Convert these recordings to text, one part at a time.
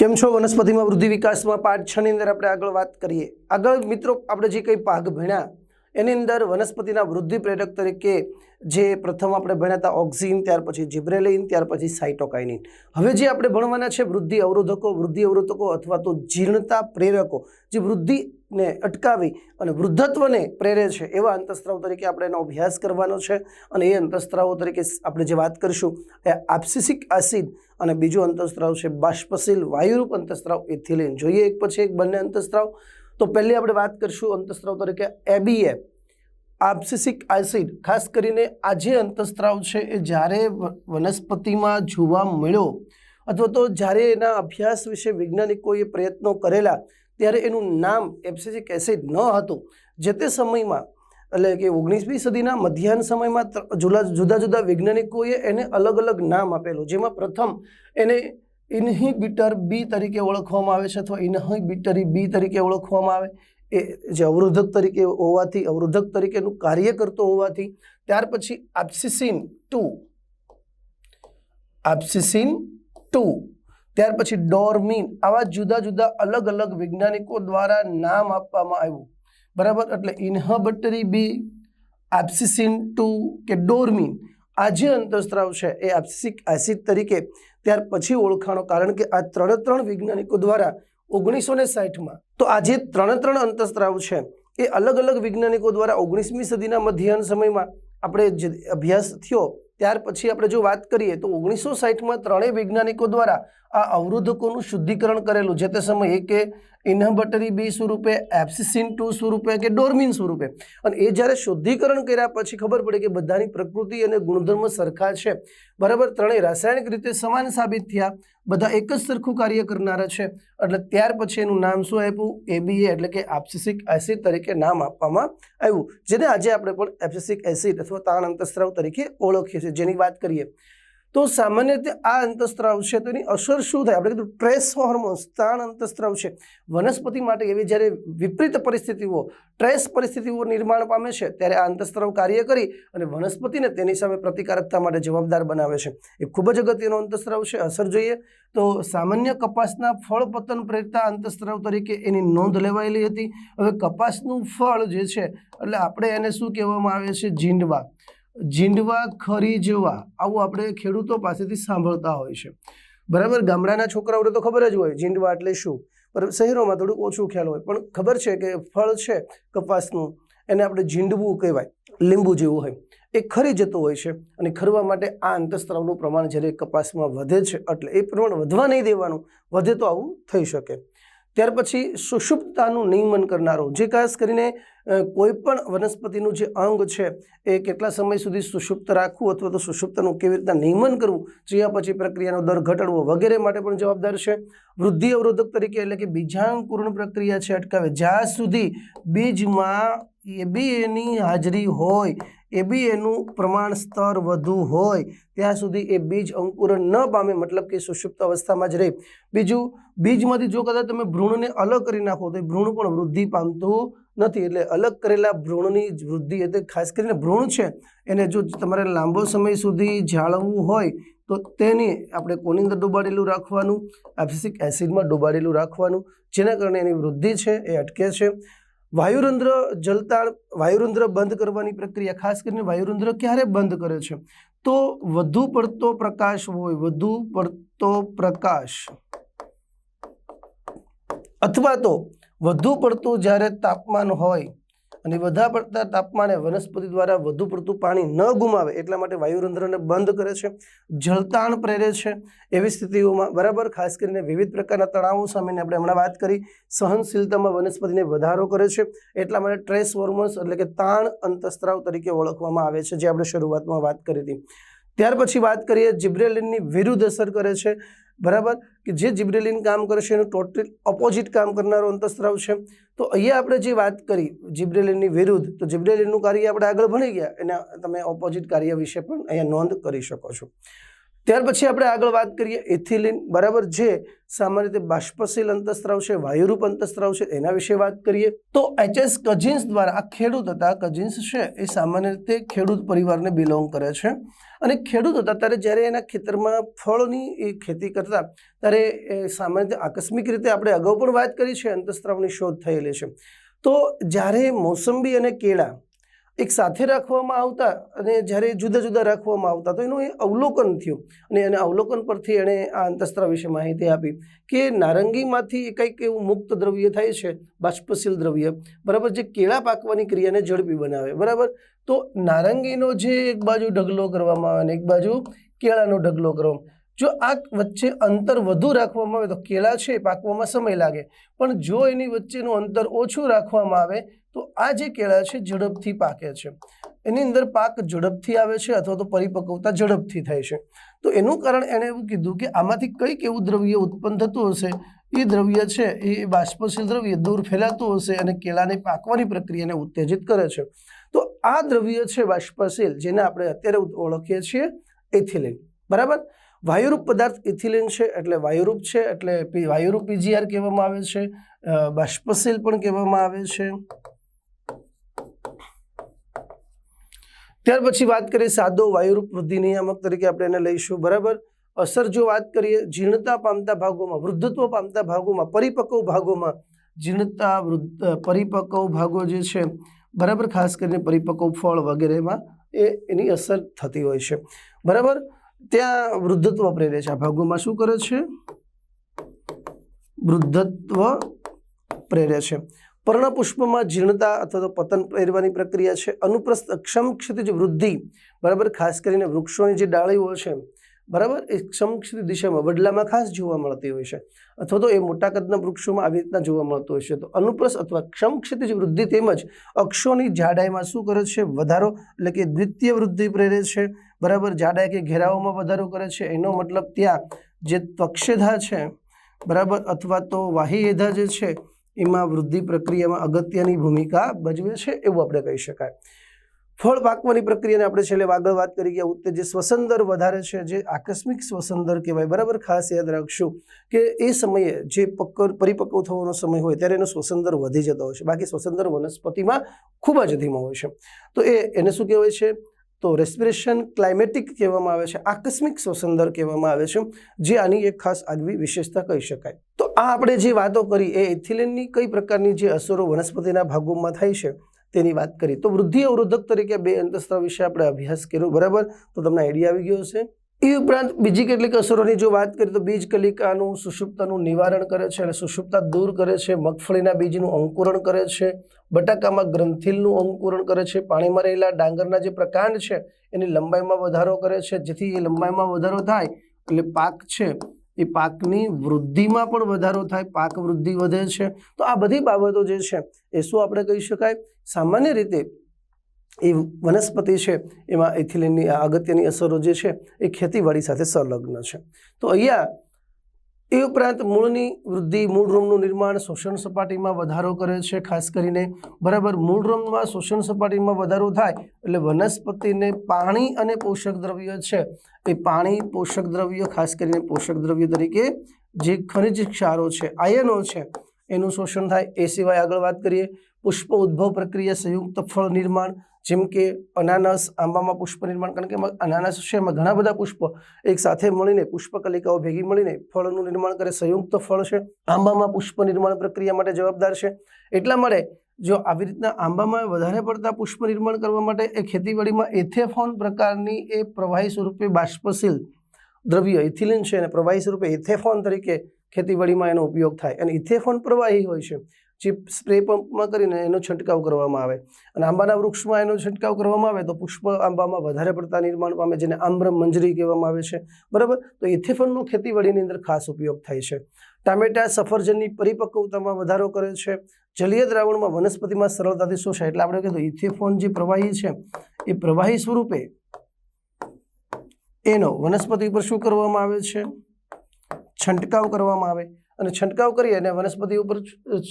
કેમ છો? વનસ્પતિમાં વૃદ્ધિ વિકાસમાં પાઠ છની અંદર આપણે આગળ વાત કરીએ. આગળ મિત્રો, આપણે જે કંઈ પાક ભણ્યા, એની અંદર વનસ્પતિના વૃદ્ધિ પ્રેરક તરીકે જે પ્રથમ આપણે ભણ્યા હતા ઓક્ઝિન ત્યાર પછી જીબ્રેલિન, ત્યાર પછી સાઇટોકાઇનિન હવે જે આપણે ભણવાના છે વૃદ્ધિ અવરોધકો વૃદ્ધિ અવરોધકો અથવા તો જીર્ણતા પ્રેરકો, જે વૃદ્ધિને અટકાવી અને વૃદ્ધત્વને પ્રેરે છે એવા અંતસ્ત્રાવ તરીકે આપણે એનો અભ્યાસ કરવાનો છે. અને એ અંતસ્ત્રાવો તરીકે આપણે જે વાત કરીશું એ આપ્સિસિક એસિડ અને બીજો અંતસ્ત્રાવ છે બાષ્પશીલ વાયુરૂપ અંતસ્ત્રાવ. એથિલિન જોઈએ એક પછી એક બંને અંતસ્ત્રાવ. તો પહેલી આપણે વાત કરીશું અંતસ્ત્રાવ તરીકે એબીએ. આપ્સિસિક એસિડ, ખાસ કરીને આ જે અંતસ્ત્રાવ છે એ જ્યારે વનસ્પતિમાં જોવા મળ્યો અથવા તો જ્યારે એના અભ્યાસ વિશે વૈજ્ઞાનિકોએ પ્રયત્નો કરેલા ત્યારે એનું નામ એપ્સિસિક એસિડ ન હતું. જે તે સમયમાં, એટલે કે ઓગણીસમી સદીના મધ્યાહન સમયમાં જુદા જુદા જુદા વૈજ્ઞાનિકોએ એને અલગ અલગ નામ આપેલું. જેમાં પ્રથમ એને ઇન્હિબિટર બી તરીકે ઓળખવામાં આવે છે અથવા ઇન્હિબિટરી બી તરીકે ઓળખવામાં આવે. એ જે અવરોધક તરીકે હોવાથી, અવરોધક તરીકેનું કાર્ય કરતો હોવાથી, ત્યાર પછી આપ્સિસિન ટુ. આપ્સિસિન ટુ. ત્યાર પછી ડોર્મિન આવા જુદા જુદા અલગ અલગ વૈજ્ઞાનિકો દ્વારા નામ આપવામાં આવ્યું. બરાબર? એટલે ઇન્હબટરી બી એપ્સિસિન ટુ કે ડોર્મિન. આ જે અંતસ્ત્રાવ છે એ આપ્સિસિક એસિડ તરીકે ત્યાર પછી ઓળખાણો, કારણ કે આ ત્રણે ત્રણ વૈજ્ઞાનિકો દ્વારા ઓગણીસો ને સાઠમાં. તો આ જે ત્રણે ત્રણ અંતસ્ત્રાવ છે એ અલગ અલગ વૈજ્ઞાનિકો દ્વારા ઓગણીસમી સદીના મધ્યાહન સમયમાં આપણે જે અભ્યાસ થયો, ત્યાર પછી આપણે જો વાત કરીએ તો ઓગણીસો સાઠમાં ત્રણેય વૈજ્ઞાનિકો દ્વારા આ અવરોધકોનું શુદ્ધિકરણ કરેલું જે તે સમયે કે ઇન્હબટરી બી સ્વરૂપે એપ્સિસિન ટુ સ્વરૂપે કે ડોર્મિન સ્વરૂપે. અને એ જ્યારે શુદ્ધિકરણ કર્યા પછી ખબર પડે કે બધાની પ્રકૃતિ અને ગુણધર્મ સરખા છે. બરાબર, ત્રણેય રાસાયણિક રીતે સમાન સાબિત થયા. બધા એક જ સરખું કાર્ય કરનારા છે. એટલે ત્યાર પછી એનું નામ શું આપ્યું? એબીએ એટલે કે એપ્સિસિક એસિડ તરીકે નામ આપવામાં આવ્યું. જેને આજે આપણે પણ એપ્સિસિક એસિડ અથવા તાણ અંતસ્ત્રાવ તરીકે ઓળખીએ છીએ. જેની વાત કરીએ તો સામાન્ય રીતે આ અંતસ્ત્રાવ છે, તો એની અસર શું થાય? આપણે કીધું ટ્રેસ હોર્મોન્સ, તાણ અંતસ્ત્રાવ છે. વનસ્પતિ માટે એવી જ્યારે વિપરીત પરિસ્થિતિઓ, ટ્રેસ પરિસ્થિતિઓ નિર્માણ પામે છે, ત્યારે આ અંતસ્ત્રાવ કાર્ય કરી અને વનસ્પતિને તેની સામે પ્રતિકારકતા માટે જવાબદાર બનાવે છે. એ ખૂબ જ અગત્યનો અંતસ્ત્રાવ છે, અસર જોઈએ. તો સામાન્ય કપાસના ફળ પતન પ્રેરતા અંતસ્ત્રાવ તરીકે એની નોંધ લેવાયેલી હતી. હવે કપાસનું ફળ જે છે, એટલે આપણે એને શું કહેવામાં આવે છે? જીંડવા. જીંડવા, ખરી જવા આવું આપણે ખેડૂતો પાસેથી સાંભળતા હોય છે. બરાબર? ગામડાના છોકરાઓને તો ખબર જ હોય જીંડવા એટલે શું? પણ શહેરોમાં થોડુંક ઓછું ખ્યાલ હોય. પણ ખબર છે કે ફળ છે કપાસનું, એને આપણે જીંડવું કહેવાય. લીંબુ જેવું હોય. એ ખરી જતું હોય છે અને ખરવા માટે આ અંતસ્ત્રાવનું પ્રમાણ જ્યારે કપાસમાં વધે છે એટલે એ પ્રમાણ વધવા નહીં દેવાનું. વધે તો આવું થઈ શકે. ત્યાર પછી સુષુપ્તતાનું નિયમન કરનારો, જે ખાસ કરીને કોઈપણ વનસ્પતિનું જે અંગ છે, એ કેટલા સમય સુધી સુષુપ્ત રાખવું અથવા તો સુષુપ્તનું કેવી રીતના નિયમન કરવું જ્યાં પછી પ્રક્રિયાનો દર ઘટાડવો વગેરે માટે પણ જવાબદાર છે. વૃદ્ધિ અવરોધક તરીકે એટલે કે બીજાંકુરણ પ્રક્રિયા છે, અટકાવે. જ્યાં સુધી બીજમાં એબીએની હાજરી હોય એબીએનું પ્રમાણ સ્તર વધુ હોય, ત્યાં સુધી એ બીજ અંકુરણ ન પામે, મતલબ કે સુષુપ્ત અવસ્થામાં જ રહે. બીજું, બીજમાંથી જો કદાચ તમે ભ્રૂણને અલગ કરી નાખો, તો એ ભ્રૂણ પણ વૃદ્ધિ પામતું નથી. એટલે અલગ કરેલા ભ્રૂણની વૃદ્ધિ એટલે ખાસ કરીને ભ્રૂણ છે, એને જો તમારે લાંબો સમય સુધી જાળવવું હોય, તો તેને આપણે કોની અંદર ડુબાડેલું રાખવાનું? એપ્સિક એસિડમાં ડુબાડેલું રાખવાનું, જેના કારણે એની વૃદ્ધિ છે, એ અટકે છે. વાયુરંધ્ર જલતાણ વાયુરંધ્ર બંધ કરવાની પ્રક્રિયા, ખાસ કરીને વાયુરંધ્ર ક્યારે બંધ કરે છે? તો વધુ પડતો પ્રકાશ હોય, વધુ પડતો પ્રકાશ અથવા તો વધુ પડતું જ્યારે તાપમાન હોય અને વધારે પડતા તાપમાને વનસ્પતિ દ્વારા વધુ પડતું પાણી ન ગુમાવે એટલા માટે વાયુરંધ્રને બંધ કરે છે, જળતાણ પ્રેરે છે એવી સ્થિતિઓમાં. બરાબર? ખાસ કરીને વિવિધ પ્રકારના તણાવો સામેને આપણે હમણાં વાત કરી. સહનશીલતામાં વનસ્પતિને વધારો કરે છે. એટલા માટે ટ્રેસ હોર્મોન્સ એટલે કે તાણ અંતસ્ત્રાવ તરીકે ઓળખવામાં આવે છે, જે આપણે શરૂઆતમાં વાત કરી હતી. ત્યાર પછી વાત કરીએ જિબ્રેલિનની વિરુદ્ધ અસર કરે છે. બરાબર? કે જે જિબ્રેલિન કામ કરે છે, એનું ટોટલ ઓપોઝિટ કામ કરનારો અંતસ્ત્રાવ છે. તો અહીંયા આપણે જે વાત કરી જિબ્રેલિનની વિરુદ્ધ, તો જિબ્રેલિનનું કાર્ય આપણે આગળ ભણી ગયા. એના તમે ઓપોઝિટ કાર્ય વિશે પણ અહીંયા નોંધ કરી શકો છો. ત્યાર પછી આપણે આગળ વાત કરીએ એથિલિન. બરાબર જે સામાન્ય રીતે બાષ્પશીલ અંતસ્ત્રાવ છે, વાયુરૂપ અંતસ્ત્રાવ છે, એના વિશે વાત કરીએ. તો એચએસ કજિન્સ દ્વારા આ ખેડૂત હતા કજિન્સ છે, એ સામાન્ય રીતે ખેડૂત પરિવારને બિલોંગ કરે છે. અને ખેડૂત હતા ત્યારે જ્યારે એના ખેતરમાં ફળની એ ખેતી કરતા, ત્યારે એ સામાન્ય રીતે આકસ્મિક રીતે આપણે અગાઉ પણ વાત કરી છે, અંતસ્ત્રાવની શોધ થયેલી છે. તો જ્યારે મોસંબી અને કેળા એક સાથે રાખવામાં આવતા અને જ્યારે જુદા જુદા રાખવામાં આવતા, તો એનું એ અવલોકન થયું. અને એને અવલોકન પરથી એણે આ અંતસ્ત્રાવ વિશે માહિતી આપી કે નારંગીમાંથી કંઈક એવું મુક્ત દ્રવ્ય થાય છે, બાષ્પશીલ દ્રવ્ય. બરાબર, જે કેળા પાકવાની ક્રિયાને ઝડપી બનાવે. બરાબર? તો નારંગીનો જે એક બાજુ ઢગલો કરવામાં આવે અને એક બાજુ કેળાનો ઢગલો કરવામાં જો આ વચ્ચે અંતર વધુ રાખવામાં આવે તો કેળા છે પાકવામાં સમય લાગે. પણ જો એની વચ્ચેનું અંતર ઓછું રાખવામાં આવે તો આ જે કેળા છે ઝડપથી પાકે છે. એની અંદર પાક ઝડપથી આવે છે અથવા તો પરિપક્વતા ઝડપથી થાય છે. તો એનું કારણ એણે એવું કીધું કે આમાંથી કંઈક એવું દ્રવ્ય ઉત્પન્ન થતું હશે. એ દ્રવ્ય છે એ બાષ્પશીલ દ્રવ્ય દૂર ફેલાતું હશે અને કેળાને પાકવાની પ્રક્રિયાને ઉત્તેજિત કરે છે. તો આ દ્રવ્ય છે બાષ્પશીલ જેને આપણે અત્યારે ઓળખીએ છીએ એથિલિન. બરાબર? વાયુરૂપ પદાર્થ ઇથિલિન છે એટલે વાયુરૂપ છે એટલે વાયુરૂપ પીજીઆર કહેવામાં આવે છે બાષ્પશીલ પણ કહેવામાં આવે છે. ત્યાર પછી વાત કરીએ સાદો વાયુરૂપ વૃદ્ધિ નિયામક તરીકે આપણે એને લઈશું, બરાબર? અસર જો વાત કરીએ જીર્ણતા પામતા ભાગોમાં, વૃદ્ધત્વ પામતા ભાગોમાં, પરિપક્વ ભાગોમાં, જીર્ણતા, વૃદ્ધ પરિપક્વ ભાગો જે છે, બરાબર? ખાસ કરીને પરિપક્વ ફળ વગેરેમાં એ એની અસર થતી હોય છે. બરાબર? ત્યાં વૃદ્ધત્વ પ્રેરે છે. આ ભાગોમાં શું કરે છે? વૃદ્ધત્વ પ્રેરે છે. પર્ણપુષ્પમાં જીર્ણતા અથવા તો પતન પહેરવાની પ્રક્રિયા છે. અનુપ્રસ્થ અક્ષમ ક્ષિતિજ વૃદ્ધિ, બરાબર? ખાસ કરીને વૃક્ષોની જે ડાળીઓ છે, બરાબર? એ ક્ષમક્ષિત દિશામાં વડલામાં ખાસ જોવા મળતી હોય છે. અથવા તો એ મોટા કદના વૃક્ષોમાં આવી રીતના જોવા મળતું હોય છે. તો અનુપ્રસ્થ અથવા ક્ષમક્ષિતિજ વૃદ્ધિ તેમજ અક્ષોની જાડાઈમાં શું કરે છે? વધારો, એટલે કે દ્વિતીય વૃદ્ધિ પ્રેરે છે. બરાબર? જાડાય કે ઘેરાઓમાં વધારો કરે છે, એનો મતલબ ત્યાં જે ત્વક્ષેધા છે, બરાબર? અથવા તો વાહિએધા જે છે, એમાં વૃદ્ધિ પ્રક્રિયામાં અગત્યની ભૂમિકા ભજવે છે એવું આપણે કહી શકાય. ફળ પાકવાની પ્રક્રિયાને આપણે છેલ્લે આગળ વાત કરી ગયા ઉત્તે જે શ્વસન દર વધારે છે, જે આકસ્મિક શ્વસન દર કહેવાય. બરાબર? ખાસ યાદ રાખશું કે એ સમયે જે પક્કર પરિપક્વ થવાનો સમય હોય ત્યારે એનો શ્વસન દર વધી જતો હોય છે. બાકી શ્વસન દર વનસ્પતિમાં ખૂબ જ ધીમો હોય છે. તો એ એને શું કહેવાય છે? તો રેસ્પિરેશન ક્લાઇમેટિક કહેવામાં આવે છે, આકસ્મિક શ્વસન દર કહેવામાં આવે છે, જે આની એક ખાસ આગવી વિશેષતા કહી શકાય. તો આ આપણે જે વાતો કરી એ એથિલિનની કઈ પ્રકારની જે અસરો વનસ્પતિના ભાગોમાં થાય છે તેની વાત કરી. તો વૃદ્ધિ અવરોધક તરીકે બે અંતસ્ત્ર વિશે આપણે અભ્યાસ કર્યો, બરાબર? તો તમને આઈડિયા આવી ગયો હશે. એ ઉપરાંત બીજી કેટલીક અસરોની જો વાત કરીએ તો બીજ કલિકાનું સુષુપ્તાનું નિવારણ કરે છે અને સુષુપ્તા દૂર કરે છે, મગફળીના બીજનું અંકુરણ કરે છે, બટાકામાં ગ્રંથિલનું અંકુરણ કરે છે, પાણીમાં રહેલા ડાંગરના જે પ્રકાંડ છે એની લંબાઈમાં વધારો કરે છે, જેથી એ લંબાઈમાં વધારો થાય એટલે પાક છે એ પાકની વૃદ્ધિમાં પણ વધારો થાય, પાક વૃદ્ધિ વધે છે. તો આ બધી બાબતો જે છે એ શું આપણે કહી શકાય? સામાન્ય રીતે એ વનસ્પતિ છે, એમાં એથિલિનની આ અગત્યની અસરો જે છે, એ ખેતીવાડી સાથે સંલગ્ન છે. તો અહીંયા એ ઉપરાંત મૂળની વૃદ્ધિ, મૂળ રોમનું નિર્માણ, શોષણ સપાટીમાં વધારો કરે છે, ખાસ કરીને બરાબર મૂળ રોમમાં શોષણ સપાટીમાં વધારો થાય એટલે વનસ્પતિને પાણી અને પોષક દ્રવ્ય છે, એ પાણી, પોષક દ્રવ્ય, ખાસ કરીને પોષક દ્રવ્ય તરીકે જે ખનિજ ક્ષારો છે, આયનો છે, એનું શોષણ થાય. એ સિવાય આગળ વાત કરીએ પુષ્પ ઉદ્ભવ પ્રક્રિયા, સંયુક્ત ફળ નિર્માણ જેમ કે અનાનસ, આંબામાં પુષ્પ નિર્માણ, કારણ કે અનાનસ છે, એમાં ઘણા બધા પુષ્પ એક સાથે મળીને પુષ્પકલિકાઓ ભેગી મળીને ફળનું નિર્માણ કરે, સંયુક્ત ફળ છે. આંબામાં પુષ્પ નિર્માણ પ્રક્રિયા માટે જવાબદાર છે. એટલા માટે જો આવી રીતના આંબામાં વધારે પડતા પુષ્પ નિર્માણ કરવા માટે એ ખેતીવાડીમાં એથેફોન પ્રકારની એ પ્રવાહી સ્વરૂપે બાષ્પશીલ દ્રવ્ય, ઇથિલિન છે અને પ્રવાહી સ્વરૂપે ઇથેફોન તરીકે ખેતીવાડીમાં એનો ઉપયોગ થાય. અને ઇથેફોન પ્રવાહી હોય છે. જે સ્પ્રે પંપમાં કરીને એનો છંટકાવ કરવામાં આવે. અને આંબાના વૃક્ષમાં એનો છંટકાવ કરવામાં આવે તો પુષ્પ આંબામાં વધારે પડતા નિર્માણ પામે, જેને આમ્ર મંજરી કહેવામાં આવે છે. બરાબર? તો ઇથેફોનનો ખેતીવાડીની અંદર ખાસ ઉપયોગ થાય છે. ટામેટા સફરજનની પરિપક્વતામાં વધારો કરે છે. જલીય દ્રાવણમાં વનસ્પતિમાં સરળતાથી શોષાય. એટલે આપણે કીધું ઇથેફોન જે પ્રવાહી છે, એ પ્રવાહી સ્વરૂપે એનો વનસ્પતિ પર શું કરવામાં આવે છે? છંટકાવ કરવામાં આવે. અને છંટકાવ કરી અને વનસ્પતિ ઉપર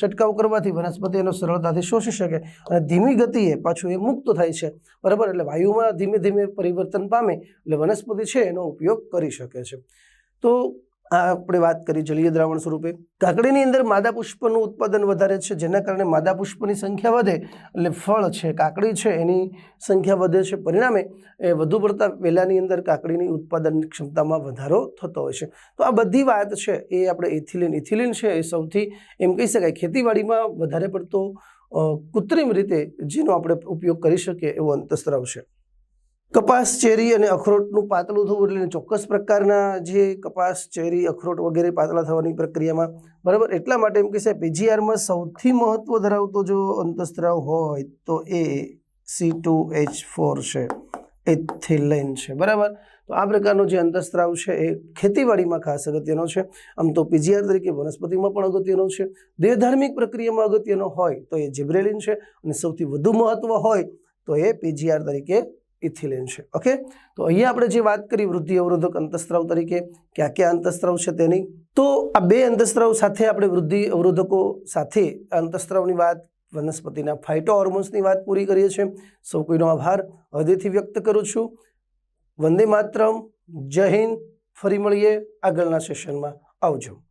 છંટકાવ કરવાથી વનસ્પતિ એનો સરળતાથી શોષી શકે અને ધીમી ગતિએ પાછું એ મુક્ત થાય છે. બરાબર? એટલે વાયુમાં ધીમે ધીમે પરિવર્તન પામે એટલે વનસ્પતિ છે એનો ઉપયોગ કરી શકે છે. તો આ આપણે વાત કરી જલીય દ્રાવણ સ્વરૂપે. કાકડીની અંદર માદા પુષ્પનું ઉત્પાદન વધારે છે, જેના કારણે માદા પુષ્પની સંખ્યા વધે એટલે ફળ છે, કાકડી છે, એની સંખ્યા વધે છે. પરિણામે એ વધુ પડતા વેલાની અંદર કાકડીની ઉત્પાદન ક્ષમતામાં વધારો થતો હોય છે. તો આ બધી વાત છે, એ આપણે ઇથિલિન ઇથિલિન છે એ સૌથી એમ કહી શકાય ખેતીવાડીમાં વધારે પડતો કૃત્રિમ રીતે જેનો આપણે ઉપયોગ કરી શકીએ એવો અંતસ્ત્રાવ છે. કપાસ, ચેરી અને અખરોટનું પાતળું થવું એટલે ચોક્કસ પ્રકારના જે કપાસ, ચેરી, અખરોટ વગેરે પાતળા થવાની પ્રક્રિયામાં, બરાબર? એટલા માટે એમ કે છે પીજીઆરમાં સૌથી મહત્વ ધરાવતો જો અંતસ્ત્રાવ હોય તો એ સી ટુ એચ ફોર છે, એથિલેન છે, બરાબર? તો આ પ્રકારનો જે અંતસ્ત્રાવ છે એ ખેતીવાડીમાં ખાસ અગત્યનો છે. આમ તો પીજીઆર તરીકે વનસ્પતિમાં પણ અગત્યનો છે. દેહધાર્મિક પ્રક્રિયામાં અગત્યનો હોય તો એ જીબ્રેલિન છે અને સૌથી વધુ મહત્વ હોય તો એ પીજીઆર તરીકે ઇથિલિન છે. ઓકે? તો અહીંયા આપણે જે વાત કરી વૃદ્ધિ અવરોધક અંતસ્ત્રાવ તરીકે, કયા કયા અંતસ્ત્રાવ છે તેની? તો આ બે અંતસ્ત્રાવ સાથે આપણે વૃદ્ધિ અવરોધકો સાથે અંતસ્ત્રાવની વાત, વનસ્પતિના ફાઇટો હોર્મોન્સની વાત પૂરી કરીએ છીએ. સૌ કોઈનો આભાર. હૃદયથી વ્યક્ત કરું છું. વંદે માતરમ. જય હિન્દ. ફરી મળીએ આગળના સેશનમાં આવજો.